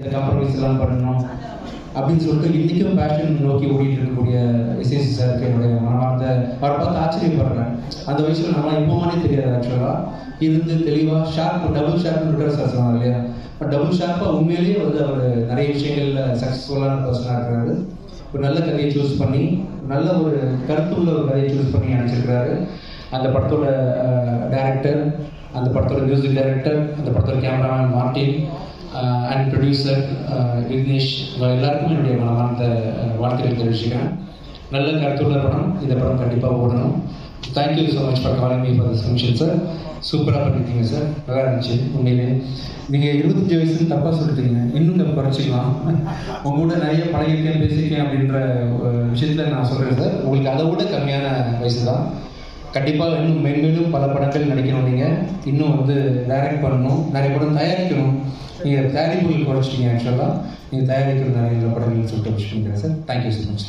இந்த காம்ப்ரமைஸ் எல்லாம் பண்ணணும் அப்படின்னு சொல்லிட்டு இன்றைக்கும் பேஷன் நோக்கி ஓடிட்டு இருக்கக்கூடிய எஸ்எஸ்சி சாருக்கு என்னுடைய மனமார்ந்த அவரை பார்த்து ஆச்சரியப்படுறேன். அந்த வயசில் நம்ம இப்போமானே தெரியாது ஆக்சுவலாக இருந்து தெளிவாக ஷார்ப் டபுள் ஷார்ப்னு இருக்கிற சார் சொன்னார் இல்லையா? பட் டபுள் ஷார்ப்பாக உண்மையிலேயே வந்து அவர் நிறைய விஷயங்களில் சக்ஸஸ்ஃபுல்லான பர்சனாக இருக்கிறாரு. ஒரு நல்ல கதையை சூஸ் பண்ணி நல்ல ஒரு கருத்துள்ள ஒரு கதையை சூஸ் பண்ணி அனுப்பிச்சிருக்கிறாரு. அந்த படத்தோட டைரக்டர் அந்த படத்தோட மியூசிக் டைரக்டர் அந்த படத்தோட cameraman Martin and producer Vignesh எல்லாருக்குமே எல்லாருக்கும் என்னுடைய மனமார்ந்த uh, வாழ்த்துக்கள் தெரிவிச்சுக்கிறேன். நல்ல கருத்துள்ள படம். இந்த படம் கண்டிப்பாக ஓடணும். Thank you so much for calling me for this function sir சூப்பராக பண்ணிருக்கீங்க சார் நல்லா இருந்துச்சு உண்மையிலே. நீங்கள் இருபத்தஞ்சி வயசுன்னு தப்பாக சொல்லிட்டீங்க. இன்னும் நம்ம குறைச்சிக்கலாம். உங்க கூட நிறைய பழகிருக்கேன் பேசியிருக்கேன் அப்படின்ற uh, விஷயத்தில் நான் சொல்கிறேன் சார் உங்களுக்கு அதை விட கம்மியான வயசு தான் கண்டிப்பாக இன்னும் மென்மேலும் பல படங்கள் நடிக்கணும். நீங்கள் இன்னும் வந்து டைரக்ட் பண்ணணும். நிறைய படம் தயாரிக்கணும். நீங்கள் தயாரிப்புகள் குறைச்சிட்டீங்க ஆக்சுவலாக நீங்கள் தயாரிக்கிற நிறைய படங்கள் சொல்லிட்டு விஷயம் சார் தேங்க்யூ ஸோ மச்